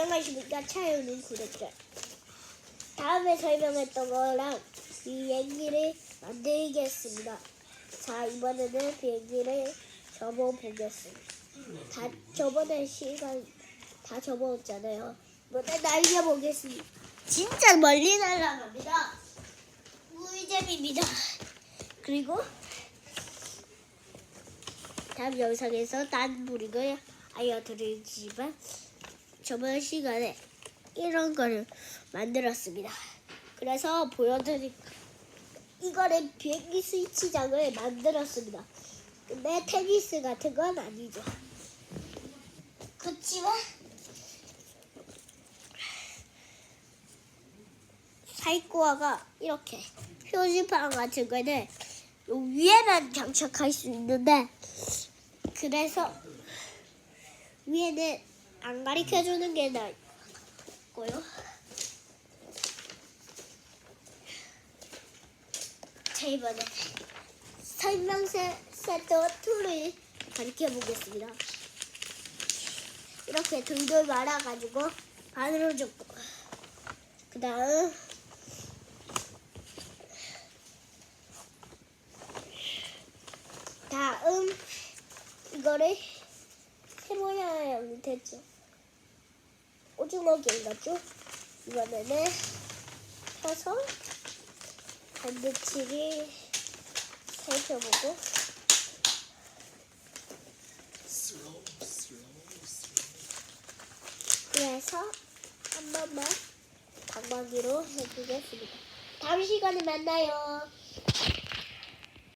안녕하십니까 차윤인 구독자 다음에 설명했던 거랑 비행기를 만들겠습니다. 자 이번에는 비행기를 접어보겠습니다. 다 저번에 시간 다 접어왔잖아요. 이번에 날려보겠습니다. 진짜 멀리 날아갑니다. 꿀잼입니다. 그리고 다음 영상에서 딴 부리를 알려드리지만 저번 시간에 이런 거를 만들었습니다. 그래서 보여드릴 이거는 비행기 스위치장을 만들었습니다. 근데 테니스 같은 건 아니죠. 그렇지만 사이코아가 이렇게 표지판 같은 거는 요 위에만 장착할 수 있는데 그래서 위에는 안 가르쳐 주는 게 나고요. 자 이번에 설명 세- 세트 2를 가르쳐 보겠습니다. 이렇게 돌돌 말아가지고 반으로 줬고 그 다음 다음 이거를 해보야 됐죠. 오징어 게임 같죠? 이번에는 펴서 반대치를 살펴보고 그래서 한 번만 방망이로 해보겠습니다. 다음 시간에 만나요.